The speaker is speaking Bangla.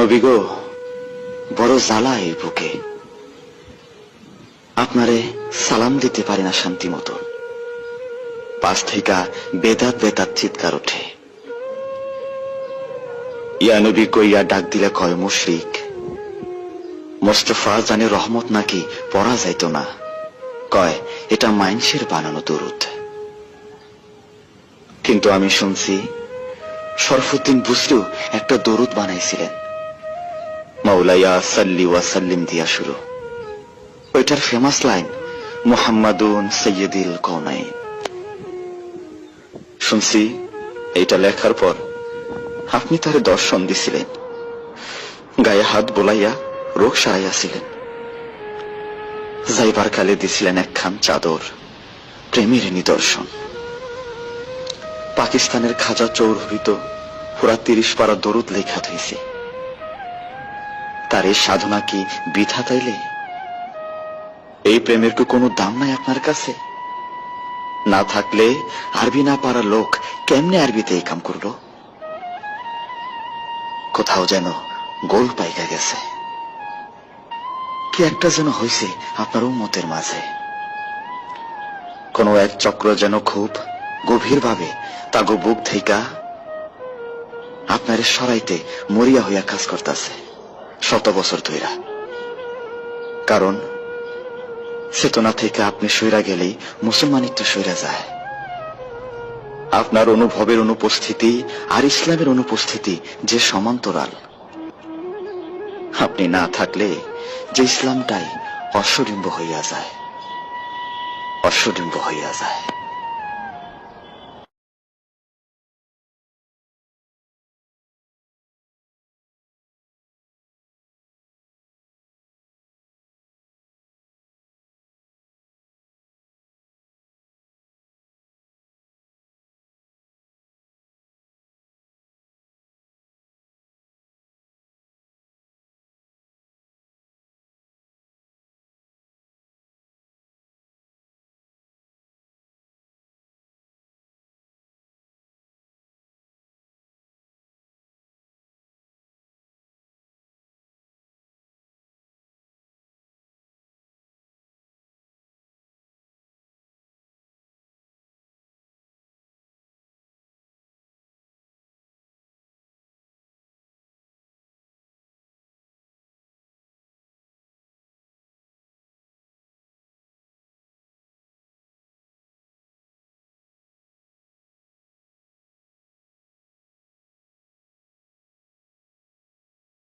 নবী গো বড় জ্বালা এই বুকে। আপনারে সালাম দিতে পারি না শান্তি মতো। পাশ থেকে বেদাত বেদাত চিৎকার ওঠে। ইয়া নবী কইয়া ডাক দিলে কয়, মুশরিক। মোস্তফা জানে রহমত নাকি পড়া যাইত না। কয়, এটা মাইনসের বানানো দরুদ। কিন্তু আমি শুনছি, শরফুদ্দিন বুসরু একটা দরুদ বানাইছিলেন। মৌলাইয়া সাল্লি ওয়াসাল্লিম দিয়া শুরু। ওইটার ফেমাস লাইন মুহাম্মাদুন সৈয়দিল কৌনাই শুনছি, এইটা লেখার পর আপনি তারে দর্শন দিছিলেন। গায়ে হাত বোলাইয়া রোগ সারাইয়াছিলেন যাইবার কালে দিছিলেন একখান চাদর, প্রেমের নিদর্শন। পাকিস্তানের খাজা চৌরহরিত পুরা তিরিশ পারা দরুদ লেখা থইছে। তার এই সাধনা কি বৃথা তাইলে? এই প্রেমের কি কোনো দাম নাই আপনার কাছে? না থাকলে আরবি না পারা লোক কেমনে আরবিতে এই কাম করল? কোথাও যেন গোল পাইকা গেছে। কি একটা যেন হয়েছে আপনার উম্মতের মাঝে। কোনো এক চক্র যেন খুব গভীরভাবে তাগো বুক থেকা আপনার সরাইতে মরিয়া হইয়া কাজ করতেছে। শত বছর ধইরা। কারণ চেতনা থেকে আপনি সইরা গেলেই মুসলমানিত্ব সইরা যায়। আপনার অনুভবের অনুপস্থিতি আর ইসলামের অনুপস্থিতি যে সমান্তরাল। আপনি না থাকলে যে ইসলামটাই অশ্বডিম্ব হইয়া যায়। অশ্বডিম্ব হইয়া যায়।